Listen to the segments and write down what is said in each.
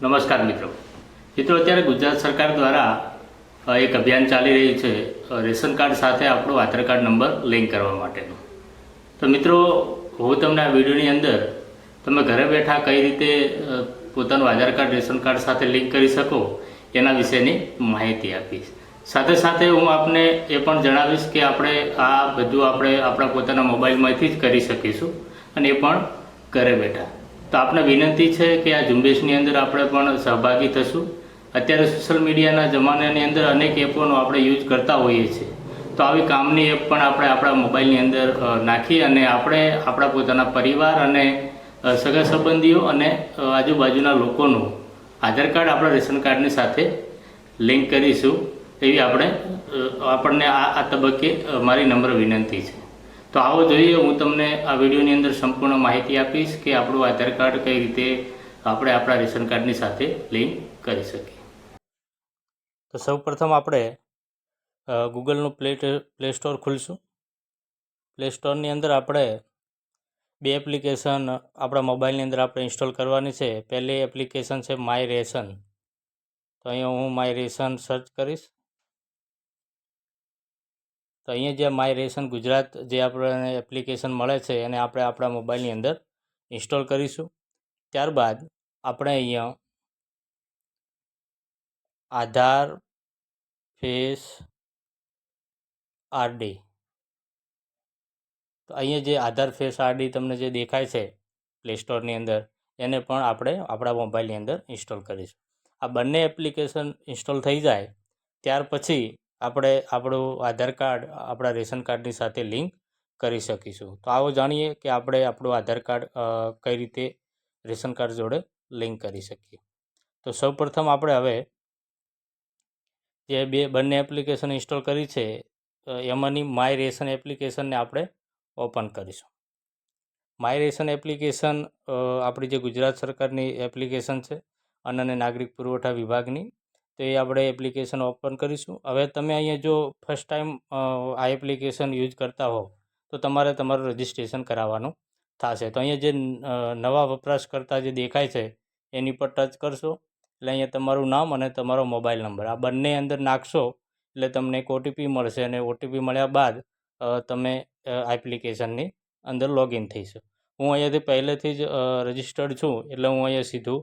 નમસ્કાર મિત્રો. મિત્રો, અત્યારે ગુજરાત સરકાર દ્વારા એક અભિયાન ચાલી રહ્યું છે રેશન કાર્ડ સાથે આપણો આધાર કાર્ડ નંબર લિંક કરવા માટેનું. તો મિત્રો, હું તમને આ વિડીયોની અંદર, તમે ઘરે બેઠા કઈ રીતે પોતાનું આધાર કાર્ડ, રેશન કાર્ડ સાથે લિંક કરી શકો, એના વિશેની માહિતી આપીશ. સાથે સાથે હું આપને એ પણ જણાવીશ કે આપણે આ બધું આપણે આપણા પોતાના મોબાઈલમાંથી જ કરી શકીશું અને એ પણ ઘરે બેઠા. તો આપને વિનંતી છે કે આ ઝુંબેશની અંદર આપણે પણ સહભાગી થશું. અત્યારે સોશિયલ મીડિયાના જમાનાની અંદર અનેક એપોનો આપણે યુઝ કરતા હોઈએ છીએ. તો આવી કામની એપ પણ આપણે આપણા મોબાઈલની અંદર નાખી અને આપણે આપણા પોતાના પરિવાર અને સગા સંબંધીઓ અને આજુબાજુના લોકોનું આધાર કાર્ડ આપણા રેશન કાર્ડની સાથે લિંક કરીશું. એવી આપણે આપણને આ તબક્કે મારી નમ્ર વિનંતી છે. તો આવો જોઈએ, હું તમને આ વિડીયોની અંદર સંપૂર્ણ માહિતી આપીશ કે આપણું આધાર કાર્ડ કઈ રીતે આપણે આપણા રેશન કાર્ડની સાથે લિંક કરી શકીએ. તો સૌપ્રથમ આપણે ગૂગલનું પ્લે પ્લે સ્ટોર ખોલીશું. પ્લે સ્ટોરની અંદર આપણે બે એપ્લિકેશન આપણા મોબાઈલની અંદર આપણે ઇન્સ્ટોલ કરવાની છે. પહેલી એપ્લિકેશન છે માય રેશન. તો અહીંયા હું માય રેશન સર્ચ કરીશ. તો અહીંયા જે માય રેશન ગુજરાત જે આપણને એપ્લિકેશન મળે છે, એને આપણે આપણા મોબાઈલની અંદર ઇન્સ્ટોલ કરીશું. ત્યારબાદ આપણે અહીંયા આધાર, ફેસ આરડી તો અહીંયા જે આધાર, ફેસ આરડી તમને જે દેખાય છે પ્લે સ્ટોરની અંદર, એને પણ આપણે આપણા મોબાઈલની અંદર ઇન્સ્ટોલ કરીશું. આ બંને એપ્લિકેશન ઇન્સ્ટોલ થઈ જાય, ત્યાર પછી આપણે આપણું આધાર કાર્ડ, આપણા રેશન કાર્ડની સાથે લિંક કરી શકીશું. તો આવો જાણીએ કે આપણે આપણું આધાર કાર્ડ કઈ રીતે રેશન કાર્ડ જોડે લિંક કરી શકીએ. તો સૌપ્રથમ આપણે હવે જે બે, બંને એપ્લિકેશન ઇન્સ્ટોલ કરી છે એમાંની માય રેશન એપ્લિકેશનને આપણે ઓપન કરીશું. માય રેશન એપ્લિકેશન આપણી જે ગુજરાત સરકારની એપ્લિકેશન છે અન્ન અને નાગરિક પુરવઠા વિભાગની તો એ આપણે એપ્લિકેશન ઓપન કરીશું. હવે તમે અહીંયા જો ફર્સ્ટ ટાઈમ આ એપ્લિકેશન યુઝ કરતા હો તો તમારે તમારું રજિસ્ટ્રેશન કરાવવાનું થશે. તો અહીંયા જે નવા વપરાશકર્તા જે દેખાય છે, એની પર ટચ કરશો. એટલે અહીંયા તમારું નામ અને તમારો મોબાઈલ નંબર. આ બંને અંદર નાખશો, એટલે તમને એક ઓટીપી મળશે અને ઓટીપી મળ્યા બાદ તમે એપ્લિકેશનની અંદર લોગિન થઈશું હું અહીંયાથી પહેલેથી જ રજિસ્ટર્ડ છું, એટલે હું અહીંયા સીધું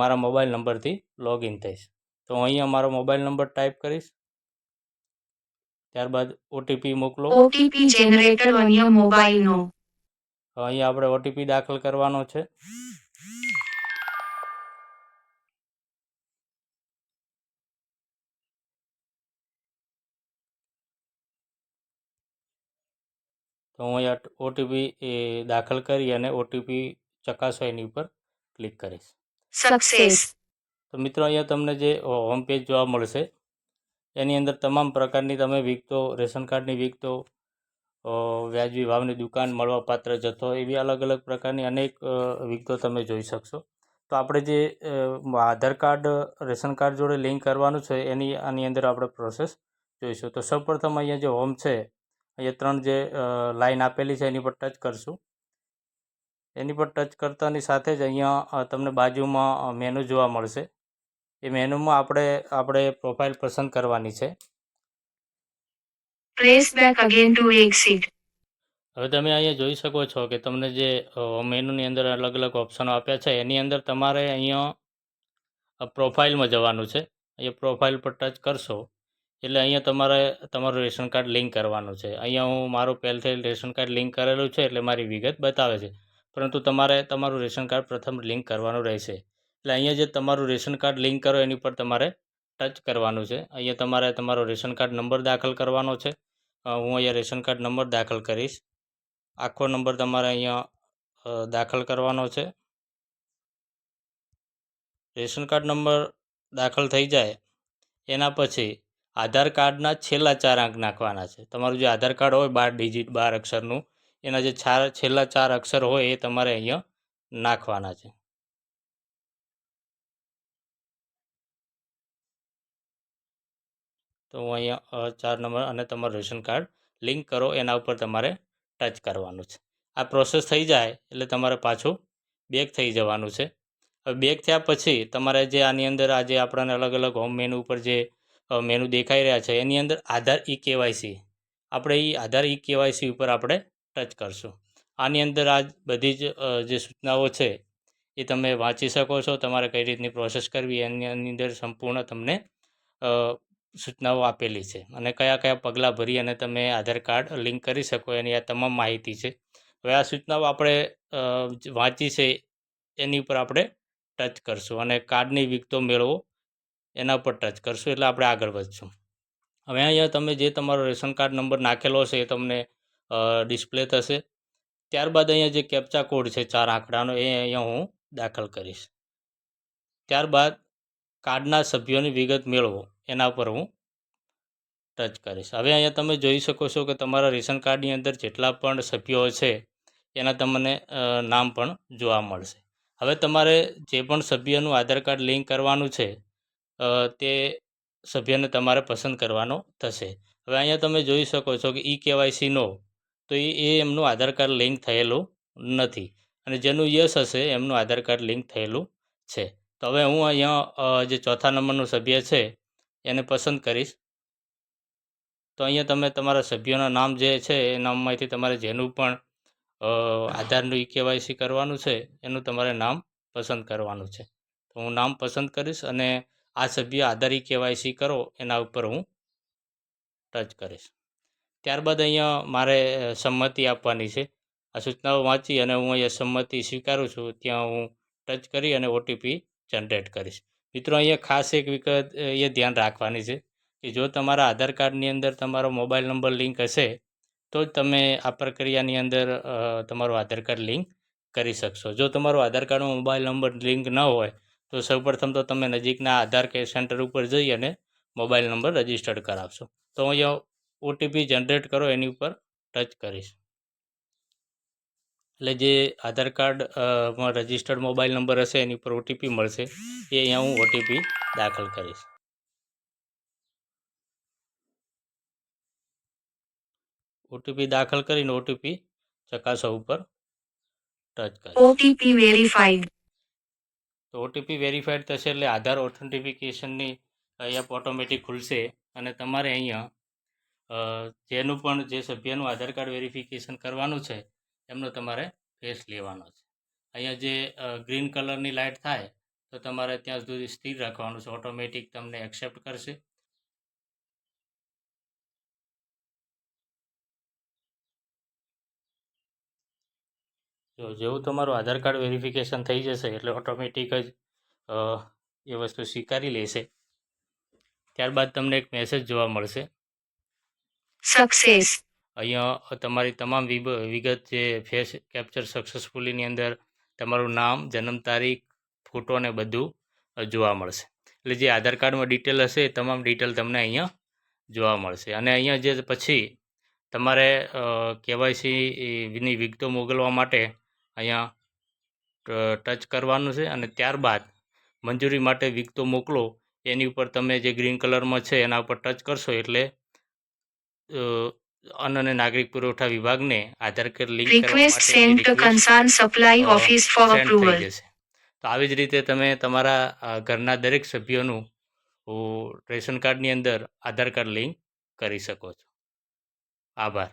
મારા મોબાઈલ નંબરથી લોગિન થઈશ. તો હું અહીંયા મારો મોબાઈલ નંબર ટાઈપ કરીશ. ત્યારબાદ ઓટીપી મોકલો. ઓટીપી જનરેટર અન્ય મોબાઈલનો અહીંયા આપણે ઓટીપી દાખલ કરવાનો છે. તો હું અહીંયા ઓટીપી એ દાખલ કરી અને ઓટીપી ચકાસો એની ઉપર ક્લિક કરીશ. સક્સેસ તો મિત્રો, અહીંયા તમને જે હોમ પેજ જોવા મળશે, એની અંદર તમામ પ્રકારની તમે વિગતો રેશન કાર્ડની વિગતો વ્યાજબી ભાવની દુકાન, મળવાપાત્ર જથ્થો, એવી અલગ અલગ પ્રકારની અનેક વિગતો તમે જોઈ શકશો. તો આપણે જે આધાર કાર્ડ, રેશન કાર્ડ જોડે લિંક કરવાનું છે, એની, આની અંદર આપણે પ્રોસેસ જોઈશું. તો સૌપ્રથમ અહીંયા જે હોમ છે, અહીંયા ત્રણ જે લાઈન આપેલી છે, એની પર ટચ કરશું. એની પર ટચ કરતાની સાથે જ અહીંયા તમને બાજુમાં મેનુ જોવા મળશે. એ મેનુમાં આપણે આપણે પ્રોફાઇલ પસંદ કરવાની છે. Press back again to exit હવે તમે અહીંયા જોઈ શકો છો કે તમને જે મેનુની અંદર અલગ અલગ ઓપ્શનો આપ્યા છે એની અંદર તમારે અહીંયા પ્રોફાઇલમાં જવાનું છે. અહીંયા પ્રોફાઇલ પર ટચ કરશો એટલે અહીંયા તમારે તમારું રેશન કાર્ડ લિંક કરવાનું છે. અહીંયા હું મારું પહેલથી રેશન કાર્ડ લિંક કરેલું છે એટલે મારી વિગત બતાવે છે. પરંતુ તમારે તમારું રેશન કાર્ડ પ્રથમ લિંક કરવાનું રહેશે. એટલે અહીંયા જે તમારું રેશન કાર્ડ લિંક કરો એની પર તમારે ટચ કરવાનું છે. અહીંયા તમારે તમારો રેશન કાર્ડ નંબર દાખલ કરવાનો છે. હું અહીંયા રેશન કાર્ડ નંબર દાખલ કરીશ. આખો નંબર તમારે અહીંયા દાખલ કરવાનો છે. રેશન કાર્ડ નંબર દાખલ થઈ જાય, એના પછી આધાર કાર્ડના છેલ્લા ચાર અંક નાખવાના છે. તમારું જે આધાર કાર્ડ હોય, બાર ડિજિટ, બાર અક્ષરનું, એના જે ચાર છેલ્લા ચાર અક્ષર હોય એ તમારે અહીંયા નાખવાના છે. તો હું અહીંયા ચાર નંબર અને તમારું રેશન કાર્ડ લિંક કરો, એના ઉપર તમારે ટચ કરવાનું છે. આ પ્રોસેસ થઈ જાય એટલે તમારે પાછું બેક થઈ જવાનું છે. હવે બેક થયા પછી તમારે જે આની અંદર આજે આપણાને અલગ અલગ હોમ મેનુ ઉપર જે મેનુ દેખાઈ રહ્યા છે, એની અંદર આધાર ઈ કેવાયસી આપણે એ આધાર ઈ કેવાયસી ઉપર આપણે ટચ કરશું. આની અંદર આ બધી જ જે સૂચનાઓ છે, એ તમે વાંચી શકો છો, તમારે કઈ રીતની પ્રોસેસ કરવી, એની અંદર સંપૂર્ણ તમને સૂચનાઓ આપેલી છે અને કયા કયા પગલાં ભરી અને તમે આધાર કાર્ડ લિંક કરી શકો એની આ તમામ માહિતી છે. હવે આ સૂચનાઓ આપણે વાંચી છે એની ઉપર આપણે ટચ કરશું અને કાર્ડની વિગતો મેળવો એના પર ટચ કરશું એટલે આપણે આગળ વધશું. હવે અહીંયા તમે જે તમારો રેશન કાર્ડ નંબર નાખેલો છે એ તમને ડિસ્પ્લે થશે. ત્યારબાદ અહીંયા જે કેપ્ચા કોડ છે ચાર આંકડાનો એ અહીંયા હું દાખલ કરીશ. ત્યારબાદ કાર્ડના સભ્યોની વિગત મેળવો. એના પર હું ટચ કરીશ. હવે અહીંયા તમે જોઈ શકો છો કે તમારા રેશન કાર્ડની અંદર જેટલા પણ સભ્યો છે, એના તમને નામ પણ જોવા મળશે. હવે તમારે જે પણ સભ્યનું આધાર કાર્ડ લિંક કરવાનું છે તે સભ્યને તમારે પસંદ કરવાનો થશે. હવે અહીંયા તમે જોઈ શકો છો કે ઈ કેવાયસી નો, તો એ એ એમનું આધાર કાર્ડ લિંક થયેલું નથી. અને જેનું યસ હશે એમનું આધાર કાર્ડ લિંક થયેલું છે. તો હવે હું અહીંયા જે ચોથા નંબરનું સભ્ય છે એને પસંદ કરીશ. તો અહીંયા તમે તમારા સભ્યોના નામ જે છે, એ નામમાંથી તમારે જેનું પણ આધારનું ઈ કેવાયસી કરવાનું છે, એનું તમારે નામ પસંદ કરવાનું છે. તો હું નામ પસંદ કરીશ અને આ સભ્ય આધાર ઈ કેવાયસી કરો, એના ઉપર હું ટચ કરીશ. ત્યારબાદ અહીંયા મારે સંમતિ આપવાની છે. આ સૂચનાઓ વાંચી અને હું અહીંયા સંમતિ સ્વીકારું છું, ત્યાં હું ટચ કરી અને ઓટીપી જનરેટ કરીશ. મિત્રો, અહીંયા ખાસ એક વિગત એ ધ્યાન રાખવાની છે કે જો તમારા આધાર કાર્ડની અંદર તમારો મોબાઈલ નંબર લિંક હશે, તો જ તમે આ પ્રક્રિયાની અંદર તમારો આધાર કાર્ડ લિંક કરી શકશો. જો તમારો આધાર કાર્ડમાં મોબાઈલ નંબર લિંક ન હોય, તો સૌપ્રથમ તો તમે નજીકના આધાર કેર સેન્ટર ઉપર જઈ અને મોબાઈલ નંબર રજિસ્ટર્ડ કરાવશો. તો અહીંયા ઓટીપી જનરેટ કરો, એની ઉપર ટચ કરીશ. એટલે જે આધાર કાર્ડ અ, માં રજિસ્ટર્ડ મોબાઈલ નંબર હશે એની ઉપર ઓટીપી મળશે. એ અહીંયા હું ઓટીપી દાખલ કરીશ. ઓટીપી દાખલ કરીને ઓટીપી ચકાસવા ઉપર ટચ કરીશ. ઓટીપી વેરીફાઈડ તો ઓટીપી વેરીફાઈડ થશે એટલે આધાર ઓથેન્ટિફિકેશનની અહીંયા ઓટોમેટિક ખુલશે અને તમારે અહીંયા જેનું પણ જે સભ્યનું આધાર કાર્ડ વેરિફિકેશન કરવાનું છે એમનો તમારે ફેસ લેવાનો છે. અહીંયા જે ગ્રીન કલરની લાઇટ થાય, તો તમારે ત્યાં સુધી સ્થિર રાખવાનું છે. ઓટોમેટિક તમને એક્સેપ્ટ કરશે. જો, જેવું તમારું આધાર કાર્ડ વેરિફિકેશન થઈ જશે, એટલે ઓટોમેટિક જ એ વસ્તુ સ્વીકારી લેશે. ત્યારબાદ તમને એક મેસેજ જોવા મળશે. Success. અહીંયા તમારી તમામ વિગત જે ફેસ કેપ્ચર સક્સેસફુલીની અંદર તમારું નામ, જન્મ તારીખ ફોટો ને બધું જોવા મળશે. એટલે જે આધાર કાર્ડમાં ડિટેલ હશે એ તમામ ડિટેલ તમને અહીંયા જોવા મળશે. અને અહીંયા જે પછી તમારે કેવાયસીની વિગતો મોકલવા માટે અહીંયા ટચ કરવાનું છે અને ત્યારબાદ મંજૂરી માટે વિગતો મોકલો. એની ઉપર તમે જે ગ્રીન કલરમાં છે એના ઉપર ટચ કરશો એટલે અન્ન અને નાગરિક પુરવઠા વિભાગને Aadhaar card link request send to concern supply office for supply uh, office for send થઈ approval. જશે. તો આવી જ રીતે તમે તમારા ઘરના દરેક સભ્યોનું રેશન કાર્ડની અંદર આધાર કાર્ડ લિંક કરી શકો છો. આભાર.